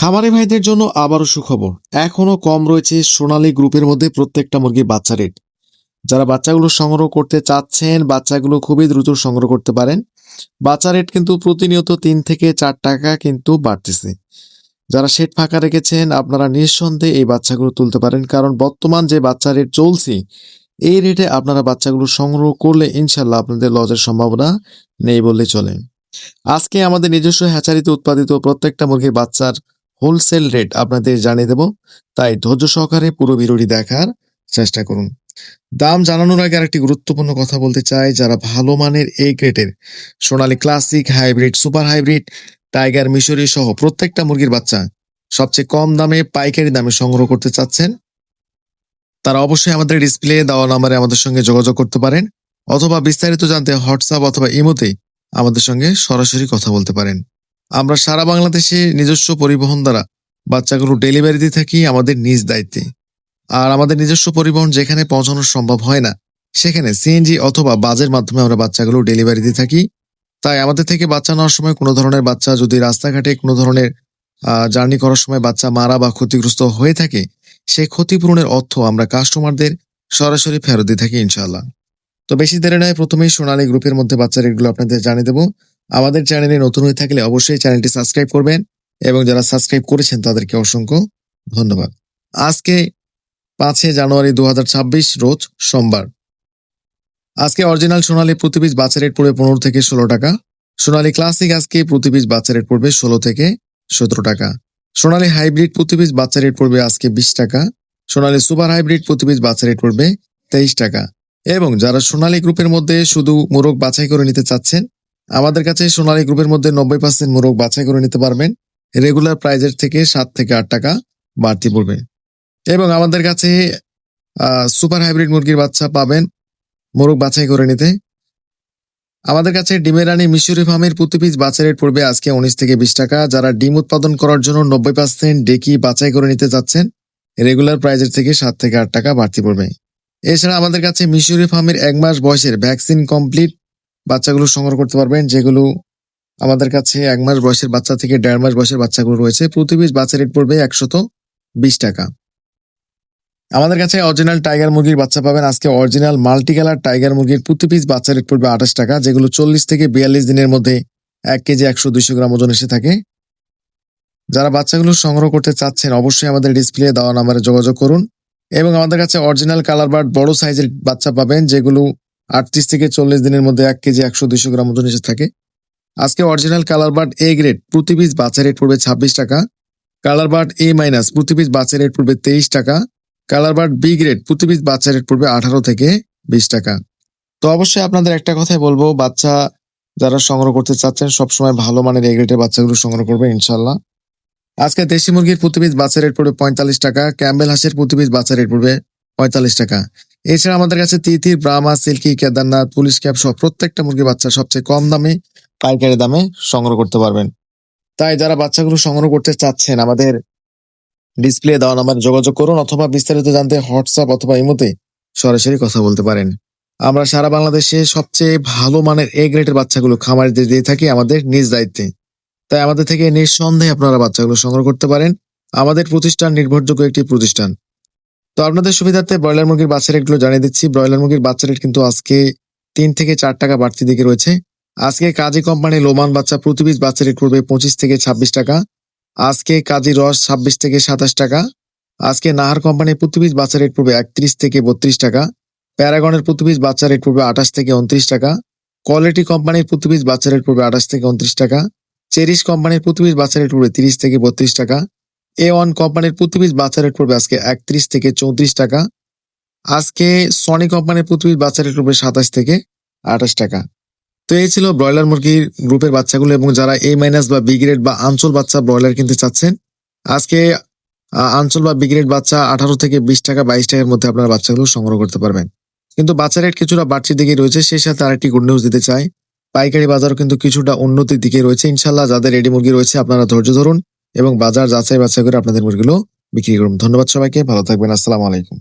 খামারি ভাইদের জন্য আবারও সুখবর। এখনও কম রয়েছে সোনালী গ্রুপের মধ্যে প্রত্যেকটা মুরগির বাচ্চা রেট যারা বাচ্চাগুলো সংগ্রহ করতে চাচ্ছেন, বাচ্চাগুলো খুবই দ্রুত সংগ্রহ করতে পারেন। বাচ্চা রেট কিন্তু প্রতিনিয়ত তিন থেকে চার টাকা কিন্তু বাড়তেছে। যারা শেড ফাঁকা রেখেছেন, আপনারা নিঃসন্দেহে এই বাচ্চাগুলো তুলতে পারেন। কারণ বর্তমান যে বাচ্চা রেট চলছে, এই রেটে আপনারা বাচ্চাগুলো সংগ্রহ করলে ইনশাল্লাহ আপনাদের লজের সম্ভাবনা নেই বললে চলে। আজকে আমাদের নিজস্ব হ্যাচারিতে উৎপাদিত প্রত্যেকটা মুরগির বাচ্চার হোলসেল রেট আপনাদের জানিয়ে দেব। তাই ধৈর্য সহকারে পুরো ভিডিওটি দেখার চেষ্টা করুন। দাম জানানোর আগে আরেকটি গুরুত্বপূর্ণ কথা বলতে চাই। যারা ভালো মানের এই গ্রেটের সোনালি classic hybrid super hybrid tiger মিশরি সহ প্রত্যেকটা মুরগির বাচ্চা সবচেয়ে কম দামে পাইকারি দামে সংগ্রহ করতে চাচ্ছেন, তারা অবশ্যই আমাদের ডিসপ্লে দেওয়া নাম্বারে আমাদের সঙ্গে যোগাযোগ করতে পারেন অথবা বিস্তারিত জানতে হোয়াটসঅ্যাপ অথবা ইমোতে আমাদের সঙ্গে সরাসরি কথা বলতে পারেন। আমরা সারা বাংলাদেশে নিজস্ব পরিবহন দ্বারা বাচ্চাগুলো ডেলিভারি দিয়ে থাকি আমাদের নিজ দায়িত্বে। আর আমাদের নিজস্ব পরিবহন যেখানে পৌঁছানো সম্ভব হয় না, সেখানে সিএনজি অথবা বাজের মাধ্যমে আমরা বাচ্চাগুলো ডেলিভারি দিয়ে থাকি। তাই আমাদের থেকে বাচ্চা নেওয়ার সময় কোনো ধরনের বাচ্চা যদি রাস্তাঘাটে কোনো ধরনের জার্নি করার সময় বাচ্চা মারা বা ক্ষতিগ্রস্ত হয়ে থাকে সেই ক্ষতিপূরণের অর্থ আমরা কাস্টমারদের সরাসরি ফেরত দিয়ে থাকি ইনশাল্লাহ তো বেশি দেরি নয়, প্রথমেই সোনালী গ্রুপের মধ্যে বাচ্চা রেটগুলো আপনাদের জানিয়ে দেবো। আমাদের চ্যানেলে নতুন হয়ে থাকলে অবশ্যই চ্যানেলটি সাবস্ক্রাইব করবেন এবং যারা সাবস্ক্রাইব করেছেন তাদেরকে অসংখ্য ধন্যবাদ। আজকে পাঁচই জানুয়ারি দু হাজার ছাব্বিশ রোজ সোমবার। আজকে অরিজিনাল সোনালী প্রতি পিস বাচ্চা রেট পড়বে পনেরো থেকে ষোলো টাকা। সোনালী ক্লাসিক আজকে প্রতি পিস বাচ্চা রেট পড়বে ষোলো থেকে সতেরো টাকা। সোনালী হাইব্রিড প্রতি পিস বাচ্চা রেট পড়বে আজকে বিশ টাকা। সোনালী সুপার হাইব্রিড প্রতি পিস বাচ্চা রেট পড়বে তেইশ টাকা। এবং যারা সোনালী গ্রুপের মধ্যে শুধু মোরগ বাছাই করে নিতে চাচ্ছেন আমাদের কাছে সোনালী গ্রুপের মধ্যে নব্বই পার্সেন্ট মোরগ বাছাই করে নিতে পারবেন। রেগুলার প্রাইজের থেকে সাত থেকে আট টাকা বাড়তি পড়বে। এবং আমাদের কাছে সুপার হাইব্রিড মুরগির বাচ্চা পাবেন মোরগ বাছাই করে নিতে। আমাদের কাছে ডিমের রানী মিশরি ফার্মের প্রতি পিস বাচ্চা রেট পড়বে আজকে উনিশ থেকে বিশ টাকা। যারা ডিম উৎপাদন করার জন্য নব্বই পার্সেন্ট ডেকি বাছাই করে নিতে চাচ্ছেন রেগুলার প্রাইজের থেকে সাত থেকে আট টাকা বাড়তি পড়বে। এছাড়া আমাদের কাছে মিশরি ফার্মের এক মাস বয়সের ভ্যাকসিন কমপ্লিট বাচ্চাগুলো সংগ্রহ করতে পারবেন, যেগুলো আমাদের কাছে এক মাস বয়সের বাচ্চা থেকে দেড় মাস বয়সের বাচ্চাগুলো রয়েছে। প্রতি পিস বাচ্চা রেট পড়বে একশত বিশ টাকা। আমাদের কাছে অরিজিনাল টাইগার মুরগির বাচ্চা পাবেন। আজকে অরিজিনাল মাল্টি কালার টাইগার মুরগির প্রতি পিস বাচ্চা রেট পড়বে আঠাশ টাকা, যেগুলো চল্লিশ থেকে বিয়াল্লিশ দিনের মধ্যে এক কেজি একশো দুইশো গ্রাম ওজন এসে থাকে। যারা বাচ্চাগুলো সংগ্রহ করতে চাচ্ছেন, অবশ্যই আমাদের ডিসপ্লে দেওয়া নাম্বারে যোগাযোগ করুন। এবং আমাদের কাছে অরিজিনাল কালার বার্ড বড় সাইজের বাচ্চা পাবেন, যেগুলো আটত্রিশ থেকে চল্লিশ দিনের মধ্যে এক কেজি একশো দুইশো গ্রাম ওজন এসে থাকে। আজকে original colour bird A grade প্রতি পিস বাচ্চা রেট পড়বে ছাব্বিশ টাকা। কালার বার্ড এ মাইনাস প্রতি পিস বাচ্চা রেট পড়বে তেইশ টাকা। কালার বার্ড বি গ্রেড প্রতি পিস বাচ্চা রেট পড়বে আঠারো থেকে বিশ টাকা। তো অবশ্যই আপনাদের একটা কথাই বলব, বাচ্চা যারা সংগ্রহ করতে চাচ্ছেন, সবসময় ভালো মানের এ গ্রেডের বাচ্চাগুলো সংগ্রহ করবে ইনশাল্লাহ আজকে দেশি মুরগির প্রতি পিস বাচ্চা রেট পড়বে পঁয়তাল্লিশ টাকা, ক্যাম্বেল হাঁসের প্রতি পিস বাচ্চা রেট পড়বে পঁয়তাল্লিশ টাকা। এছাড়া আমাদের কাছে তিথির Brahma, silkie, Kedarnath, police cap সহ প্রত্যেকটা মুরগির বাচ্চা সবচেয়ে কম দামে পাইকারি দামে সংগ্রহ করতে পারবেন। তাই যারা বাচ্চাগুলো সংগ্রহ করতে চাচ্ছেন, আমাদের ডিসপ্লে দেওয়া নাম্বার যোগাযোগ করুন অথবা বিস্তারিত জানতে হোয়াটসঅ্যাপ অথবা ইমোতে সরাসরি কথা বলতে পারেন। আমরা সারা বাংলাদেশে সবচেয়ে ভালো মানের এ গ্রেডের বাচ্চাগুলো খামারিদের দিয়ে থাকি আমাদের নিজ দায়িত্বে। তাই আমাদের থেকে নিঃসন্দেহে আপনারা বাচ্চাগুলো সংগ্রহ করতে পারেন। আমাদের প্রতিষ্ঠান নির্ভরযোগ্য একটি প্রতিষ্ঠান। তো আপনাদের সুবিধার্থে ব্রয়লার মুরগির বাচ্চা রেটগুলো জানিয়ে দিচ্ছি। ব্রয়লার মুরগির বাচ্চা রেট কিন্তু আজকে তিন থেকে চার টাকা বাড়তি দিকে রয়েছে। আজকে কাজী কোম্পানি লোমান বাচ্চা প্রতি পিস বাচ্চা রেট পড়বে পঁচিশ থেকে ছাব্বিশ টাকা। আজকে কাজী রস ছাব্বিশ থেকে সাতাশ টাকা। আজকে নাহার কোম্পানির প্রতি পিস বাচ্চা রেট পড়বে একত্রিশ থেকে বত্রিশ টাকা। প্যারাগনের প্রতি পিস বাচ্চা রেট পড়বে আঠাশ থেকে উনত্রিশ টাকা। কোয়ালিটি কোম্পানির প্রতি পিস বাচ্চা রেট পড়বে আঠাশ থেকে উনত্রিশ টাকা। চেরিশ কোম্পানির প্রতি পিস বাচ্চা রেট পড়বে তিরিশ থেকে বত্রিশ টাকা। এ ওয়ান কোম্পানির প্রতি পিস বাচ্চা রেট পড়বে আজকে একত্রিশ থেকে চৌত্রিশ টাকা। আজকে সনি কোম্পানির প্রতি পিস বাচ্চা রেট পড়বে সাতাশ থেকে আঠাশ টাকা। তো এই ছিল ব্রয়লার মুরগির গ্রুপের বাচ্চাগুলো এবং যারা এ মাইনাস বা বি গ্রেড বা আঞ্চল বাচ্চা ব্রয়লার কিনতে চাচ্ছেন, আজকে আঞ্চল বা বি গ্রেড বাচ্চা আঠারো থেকে বিশ টাকা বাইশ টাকার মধ্যে আপনারা বাচ্চাগুলো সংগ্রহ করতে পারবেন। কিন্তু বাচ্চা রেট কিছুটা বাড়তির দিকে রয়েছে সেই সাথে আরেকটি গুড নিউজ দিতে চাই। পাইকারি বাজারও কিন্তু কিছুটা উন্নতির দিকে রয়েছে। ইনশাল্লাহ যাদের রেডি মুরগি রয়েছে, আপনারা ধৈর্য ধরুন। এবং বাজার যাচাই বাছাই করে আপনাদের মুরগিগুলো বিক্রি করুন। ধন্যবাদ সবাইকে, ভালো থাকবেন, আসসালামু আলাইকুম।